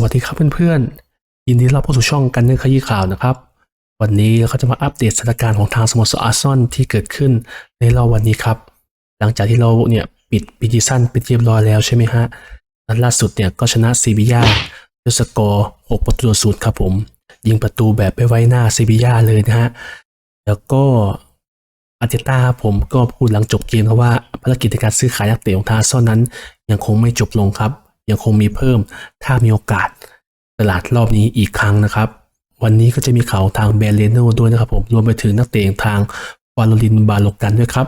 วัสดีครับเพื่อนๆ ยินดีต้อนรับเข้าสู่ช่องกันเนื้อขยี้ข่าวนะครับ วันนี้เขาจะมาอัปเดตสถานการณ์ของทางสโมสรอาร์ซอลที่เกิดขึ้นในรอบวันนี้ครับ หลังจากที่เราเนี่ยปิดปีจีซั่นเป็นเรียบร้อยแล้วใช่ไหมฮะนัดล่าสุดเนี่ยก็ชนะซีบียาด้วยสกอร์6ประตูศูนย์ครับผม ยิงประตูแบบไปไว้หน้าซีบียาเลยนะฮะ แล้วก็อาร์เตต้าผมก็พูดหลังจบเกมครับว่าภารกิจในการซื้อขายนักเตะของทางอาร์ซอลนั้นยังคงไม่จบลงครับ ยังคงมีเพิ่ม ถ้ามีโอกาสตลาดรอบนี้อีกครั้งนะครับ วันนี้ก็จะมีข่าวทางเบเลโนด้วยนะครับผมรวมไปถึงนักเตะทางวาโลลินบาโลกันด้วยครับ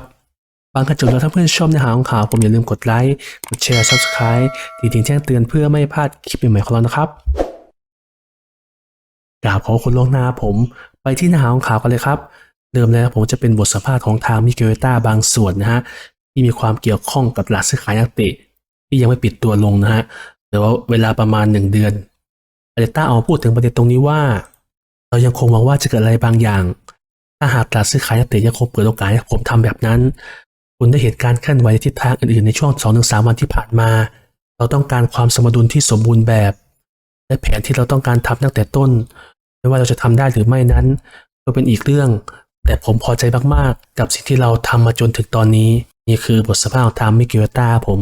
ฟังกันจบแล้วถ้าเพื่อนชอบเนื้อหาของข่าวผมอย่าลืมกดไลค์กดแชร์ Subscribe ติดถึงแจ้งเตือนเพื่อไม่พลาดคลิปใหม่ๆของเรานะครับกราบขอคุณล่วงหน้าผม ไปที่เนื้อหาของข่าวกันเลยครับเริ่มแล้วผมจะเป็นบทสัมภาษณ์ของทางมิเกลต้าบางส่วนนะฮะที่มีความเกี่ยวข้องกับตลาดซื้อขายนักเตะ ที่ยังไม่ปิดตัวลงนะฮะแต่ว่าเวลาประมาณหนึ่งเดือนอาเดต้าเอามาพูดถึงประเด็นตรงนี้ว่า เรายังคงหวังว่าจะเกิดอะไรบางอย่าง ถ้าหากตลาดซื้อขายนักเตะยังคงเปิดโอกาสให้ผมทำแบบนั้น คุณได้เห็นการเคลื่อนไหวในทิศทางอื่นๆในช่วง2-3วันที่ผ่านมา เราต้องการความสมดุลที่สมบูรณ์แบบ และแผนที่เราต้องการทำตั้งแต่ต้น ไม่ว่าเราจะทำได้หรือไม่นั้น ก็เป็นอีกเรื่อง แต่ผมพอใจมากๆ กับสิ่งที่เราทำมาจนถึงตอนนี้ นี่คือบทสัมภาษณ์ของทางมิเกลต้าผม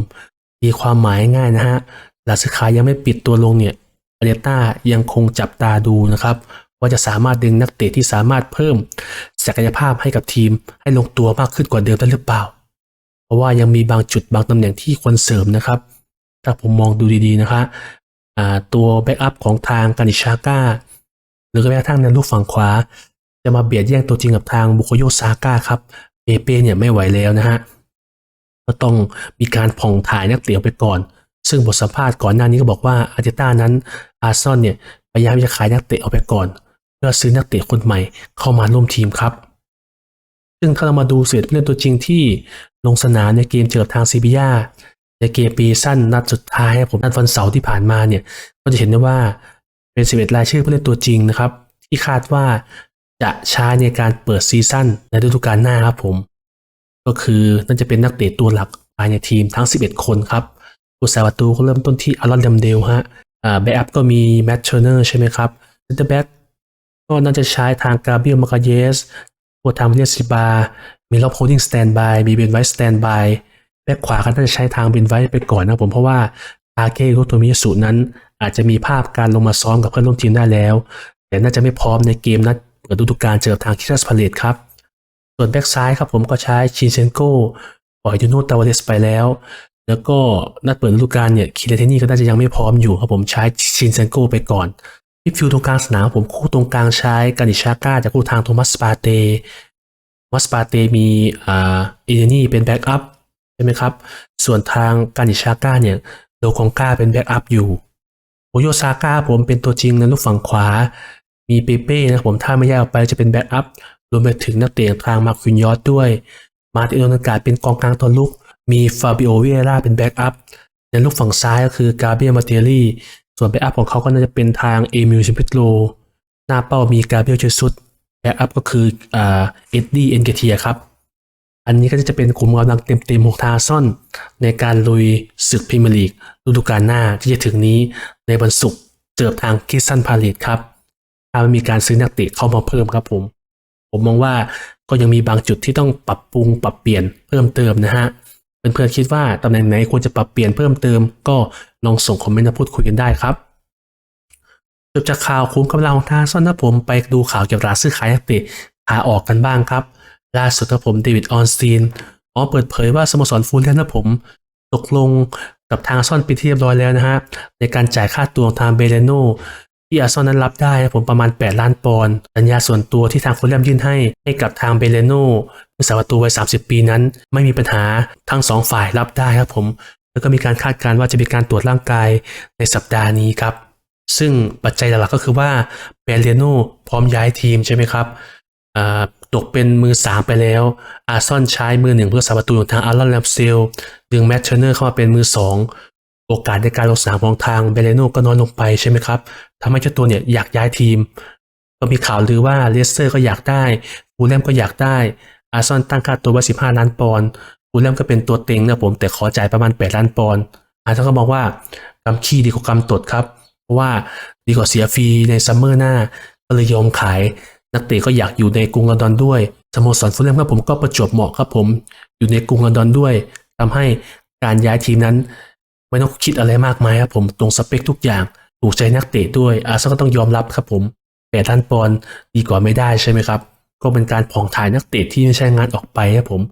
มีความหมายง่ายนะฮะตลาดซื้อขายังไม่ปิดตัวลงเนี่ยอาเดต้ายังคงจับตาดูนะครับว่าจะสามารถดึงนักเตะที่สามารถเพิ่มศักยภาพให้กับทีมให้ลงตัวมากขึ้นกว่าเดิมได้หรือเปล่า เพราะว่ายังมีบางจุดบางตำแหน่งที่ควรเสริมนะครับ ถ้าผมมองดูดีๆนะคะอ่าตัวแบ็กอัพของทางกานิชาก้าหรือแม้กระทั่งในลูกฝั่งขวา จะมาเบียดแย่งตัวจริงกับทางบุโคโยซาก้าครับเปเป้เนี่ยไม่ไหวแล้วนะฮะ ก็ต้องมีการผ่องถ่ายนักเตะออกไปก่อน ซึ่งบทสัมภาษณ์ก่อนหน้านี้ก็บอกว่าอาร์เตต้านั้นอาร์ซอนเนี่ยพยายามจะขายนักเตะออกไปก่อน เพื่อซื้อนักเตะคนใหม่เข้ามาร่วมทีมครับ ซึ่งถ้าเรามาดูเศษผู้เล่นตัวจริงที่ลงสนามในเกมเจอกับทางซีบียาในเกมปีสั้นนัดสุดท้ายครับผมนัดวันเสาร์ที่ผ่านมาเนี่ยก็จะเห็นได้ว่าเป็น11รายชื่อผู้เล่นตัวจริงนะครับ ที่คาดว่าจะใช้ในการเปิดซีซั่นในฤดูกาลหน้าครับผม ก็คือน่าจะเป็นนักเตะตัวหลักภายในทีมทั้ง 11 คนครับผู้สาประตูก็เริ่มต้นที่อารอนเดมเดลฮะอ่าแบ็กอัพก็มีแมตช์เชอร์เนอร์ใช่ไหมครับเซนเตอร์แบ็กก็น่าจะใช้ทางกาเบรียลมาคาเยสตัวทางเรียสิบา มีล็อบโฮดิ้งสแตนบาย มีเบนไวท์สแตนบายแบ็กขวาก็น่าจะใช้ทางเบนไวท์ไปก่อนนะผมเพราะว่าอาเก้โรโตมิยสุนั้น อาจจะมีภาพการลงมาซ้อมกับเพื่อนร่วมทีมได้แล้ว แต่น่าจะไม่พร้อมในเกมนัดเปิดฤดูกาลเจอกับทางคิรัสพาเลตครับ ส่วนแบ็กซ้ายครับผมก็ใช้ชินเซนโกปล่อยยูโนตาวาเลสไปแล้ว แล้วก็นัดเปิดฤดูกาลเนี่ยคิเลเทนี่ก็น่าจะยังไม่พร้อมอยู่ครับผมใช้ชินเซนโกไปก่อนมิดฟิลด์ตรงกลางสนามผมคู่ตรงกลางใช้กานิชาก้าจากคู่ทางโทมัสปาเตมัสปาเตมีอ่าเอเดนี่เป็นแบ็กอัพใช่ไหมครับ ส่วนทางกานิชาก้าเนี่ยโดคองก้าเป็นแบ็กอัพอยู่โอโยซาก้าผมเป็นตัวจริงในลูกฝั่งขวา มีเปเป้นะครับผมถ้าไม่แยกออกไปจะเป็นแบ็กอัพ รวมไปถึงนักเตะทางมาคินยอสด้วย มาติโอนากาเป็นกองกลางตัวลุก มีฟาบิโอเวราเป็นแบ็กอัพในลูกฝั่งซ้ายก็คือกาเบียมาเตลี่ส่วนแบ็กอัพของเขาก็น่าจะเป็นทางเอมิลชิมพิโลหน้าเป้ามีกาเบียลเจสุดแบ็กอัพก็คือเอ็ดดี้เอ็นเกเทียครับอันนี้ก็จะเป็นกลุ่มกำลังเต็มๆของทาซอน ในการลุยศึกพรีเมียร์ลีกฤดูกาลหน้าที่จะถึงนี้ในวันศุกร์เจอทางคิสซันพาเลตครับถ้าไม่มีการซื้อนักเตะเข้ามาเพิ่มครับผม ผมมองว่าก็ยังมีบางจุดที่ต้องปรับปรุงปรับเปลี่ยนเพิ่มเติมนะฮะเพื่อนๆคิดว่าตำแหน่งไหนควรจะปรับเปลี่ยนเพิ่มเติม ก็ลองส่งคอมเมนต์มาพูดคุยกันได้ครับจบจากข่าวคุ้มกำลังของทางซ่อนนะผมไปดูข่าวเกี่ยวกับราซื้อขายนักเตะขาออกกันบ้างครับล่าสุดนะผมเดวิดออนสตีนอ๋อเปิดเผยว่าสโมสรฟูลแลนด์นะผมตกลงกับทางซ่อนไปนที่เรียบร้อยแล้วนะฮะในการจ่ายค่าตัวทางเบเลโน ที่อาร์ซอนนั้นรับได้นะผมประมาณ 8 ล้านปอนด์สัญญาส่วนตัวที่ทางโคนแรมยื่นให้ให้กับทางเบเลโนผู้สาประตูวัย 30 ปีนั้น ไม่มีปัญหาทั้งสองฝ่ายรับได้ครับผม แล้วก็มีการคาดการณ์ว่าจะมีการตรวจร่างกายในสัปดาห์นี้ครับ ซึ่งปัจจัยหลักๆก็คือว่าเบเลโนพร้อมย้ายทีมใช่ไหมครับตกเป็นมือสามไปแล้ว อาร์ซอนใช้มือหนึ่งเพื่อสาประตูของทางอารอนแลมเซลดึงแมตเชอร์เนอร์เข้ามาเป็นมือสองโอกาสในการลงสนามของทางเบเลโนก็น้อยลงไปใช่ไหมครับ ทำให้เจ้าตัวเนี่ยอยากย้ายทีม ก็มีข่าวลือว่าเลสเตอร์ก็อยากได้ฟูลแลมก็อยากได้ อาร์ซอนตั้งค่าตัวไว้ 15 ล้านปอนด์ฟูลแลมก็เป็นตัวเต็งนะผมแต่ขอจ่ายประมาณ 8 ล้านปอนด์อาร์ซอนก็มองว่ากำขี้ดีกว่ากำตดครับ เพราะว่าดีกว่าเสียฟรีในซัมเมอร์หน้าก็เลยยอมขายนักเตะก็อยากอยู่ในกรุงลอนดอนด้วยสโมสรฟุตแลมครับผมก็ประจวบเหมาะครับผมอยู่ในกรุงลอนดอนด้วยทำให้การย้ายทีมนั้น ไม่ต้องคิดอะไรมากมายครับผมตรงสเปคทุกอย่าง ถูกใจนักเตะด้วยอาร์เซนอลก็ต้องยอมรับครับผมแปดล้านปอนด์ดีกว่าไม่ได้ใช่ไหมครับ ก็เป็นการผ่องถ่ายนักเตะที่ไม่ใช่งานออกไปครับผม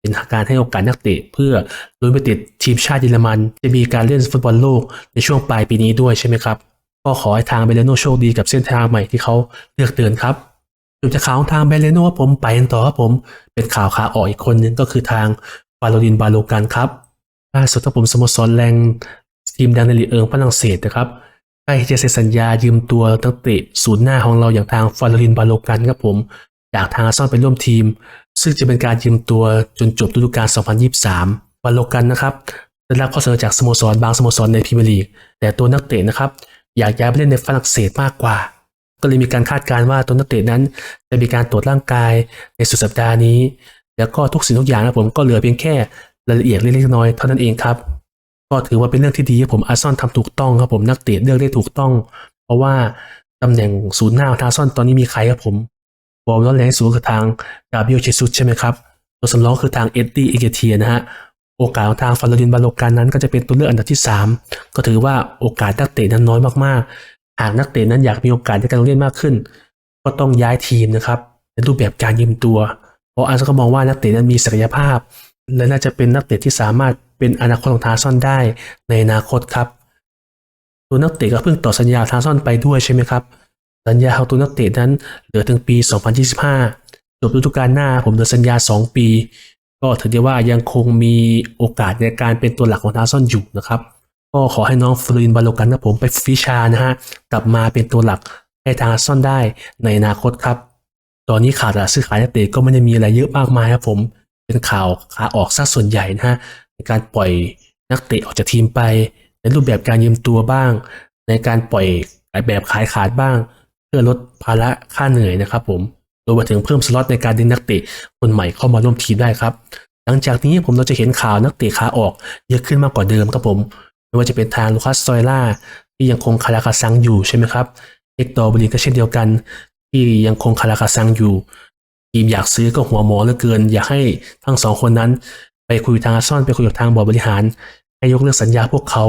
เป็นการให้โอกาสนักเตะเพื่อลุ้นไปติดทีมชาติเยอรมัน จะมีการเล่นฟุตบอลโลกในช่วงปลายปีนี้ด้วยใช่ไหมครับ ก็ขอให้ทางเบเลโนโชคดีกับเส้นทางใหม่ที่เขาเลือกเดินครับส่วนจากข่าวของทางเบเลโนผมไปกันต่อครับผมเป็นข่าวขาออกอีกคนนึงก็คือทางฟาโรลินบาโลกันครับล่าสุดครับผมสโมสรแรงทีมดังในลีเอิงฝรั่งเศสนะครับ ใกล้จะเซ็นสัญญายืมตัวนักเตะศูนย์หน้าของเราอย่างทางฟาโรลินบาโลกันครับผมจากทางอาร์ซอลไปร่วมทีม ซึ่งจะเป็นการยืมตัวจนจบฤดูกาล 2023 บาโลกันนะครับได้รับข้อเสนอจากสโมสรบางสโมสรในพรีเมียร์ลีกแต่ตัวนักเตะนะครับอยากย้ายไปเล่นในฝรั่งเศสมากกว่า ก็เลยมีการคาดการณ์ว่าตัวนักเตะนั้นจะมีการตรวจร่างกายในสุดสัปดาห์นี้ แล้วก็ทุกสิ่งทุกอย่างนะผมก็เหลือเพียงแค่รายละเอียดเล็กๆน้อยๆเท่านั้นเองครับ ก็ถือว่าเป็นเรื่องที่ดีครับผมอาร์ซอลทำถูกต้องครับผมนักเตะเลือกได้ถูกต้อง เพราะว่าตำแหน่งศูนย์หน้าของทางอาร์ซนอลตอนนี้มีใครครับผมบอลร้อนแรงสูงคือทางกาเบียลเชซุสใช่ไหมครับตัวสำรองคือทางเอ็ดดี้เอเกเทียนะฮะโอกาสของทางฟาโรลินบาโลการนั้นก็จะเป็นตัวเลือกอันดับที่ 3 ก็ถือว่าโอกาสนักเตะนั้นน้อยมากๆ หากนักเตะนั้นอยากมีโอกาสในการลงเล่นมากขึ้น ก็ต้องย้ายทีมนะครับในรูปแบบการยืมตัว เพราะอาร์เซนอลก็มองว่านักเตะนั้นมีศักยภาพ และน่าจะเป็นนักเตะที่สามารถ เป็นอนาคตของทางอาร์ซอลได้ในอนาคตครับ ตัวนักเตะก็เพิ่งต่อสัญญาทางอาร์ซอลไปด้วยใช่ไหมครับ สัญญาของตัวนักเตะนั้นเหลือถึงปี 2025 จบฤดูกาลหน้าผมเหลือสัญญา 2 ปี ก็ถือได้ว่ายังคงมีโอกาสในการเป็นตัวหลักของอาร์ซอลอยู่นะครับ ก็ขอให้น้องฟลูรินบาโลกันนะผมไปฝึกวิชานะฮะกลับมาเป็นตัวหลักให้ทางอาร์ซอลได้ในอนาคตครับ ตอนนี้ข่าวตลาดซื้อขายนักเตะก็ไม่ได้มีอะไรเยอะมากมายครับผมเป็นข่าวขาออกซะส่วนใหญ่นะฮะ ในการปล่อยนักเตะออกจากทีมไป ในรูปแบบการยืมตัวบ้าง ในการปล่อยแบบขายขาดบ้าง เพื่อลดภาระค่าเหนื่อยนะครับผมรวมไปถึงเพิ่มสล็อตในการดึงนักเตะคนใหม่เข้ามาร่วมทีมได้ครับ หลังจากนี้ผมเราจะเห็นข่าวนักเตะขาออก เยอะขึ้นมากกว่าเดิมครับผม ไม่ว่าจะเป็นทางลูคัสซอยล่าที่ยังคงคาราคาซังอยู่ใช่ไหมครับเอ็กตอร์บรินก็เช่นเดียวกัน ที่ยังคงคาราคาซังอยู่ทีมอยากซื้อก็หัวหมอเหลือเกิน อยากให้ทั้งสองคนนั้น ไปคุยทางอาซอลไปคุยกับทางบอร์ดบริหาร ให้ยกเลิกสัญญาพวกเขา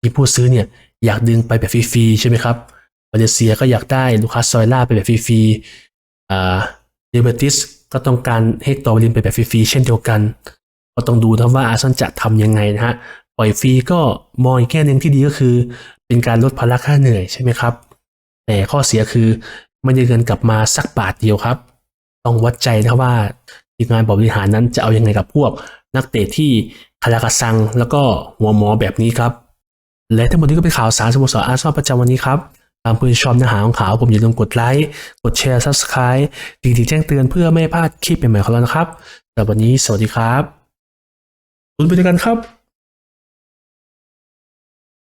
ที่ผู้ซื้อเนี่ยอยากดึงไปแบบฟรีๆใช่ไหมครับมาเลเซียก็อยากได้ลูคัสซอยล่าไปแบบฟรีๆเดเบติสก็ต้องการเฮกตอร์บรินไปแบบฟรีๆเช่นเดียวกัน ก็ต้องดูนะว่าอาซนอลจะทำยังไงนะฮะปล่อยฟรีก็มองอีกแง่หนึ่งที่ดีก็คือ เป็นการลดภาระค่าเหนื่อยใช่ไหมครับ แต่ข้อเสียคือไม่ได้เงินกลับมาสักบาทเดียวครับ ต้องวัดใจนะว่าทีมงานบริหารนั้นจะเอายังไงกับพวก นักเตะที่คาราคาซัง แล้วก็หัวหมอแบบนี้ครับ และทั้งหมดนี้ก็เป็นข่าวสารสโมสรอาร์เซนอลประจำวันนี้ครับตามเพื่อนชอบเนื้อหาของข่าวผมอย่าลืมกดไลค์ กดแชร์ Subscribe ติดแจ้งเตือนเพื่อไม่พลาดคลิปใหม่ๆของเรานะครับแต่วันนี้สวัสดีครับคุณไปด้วยกันครับ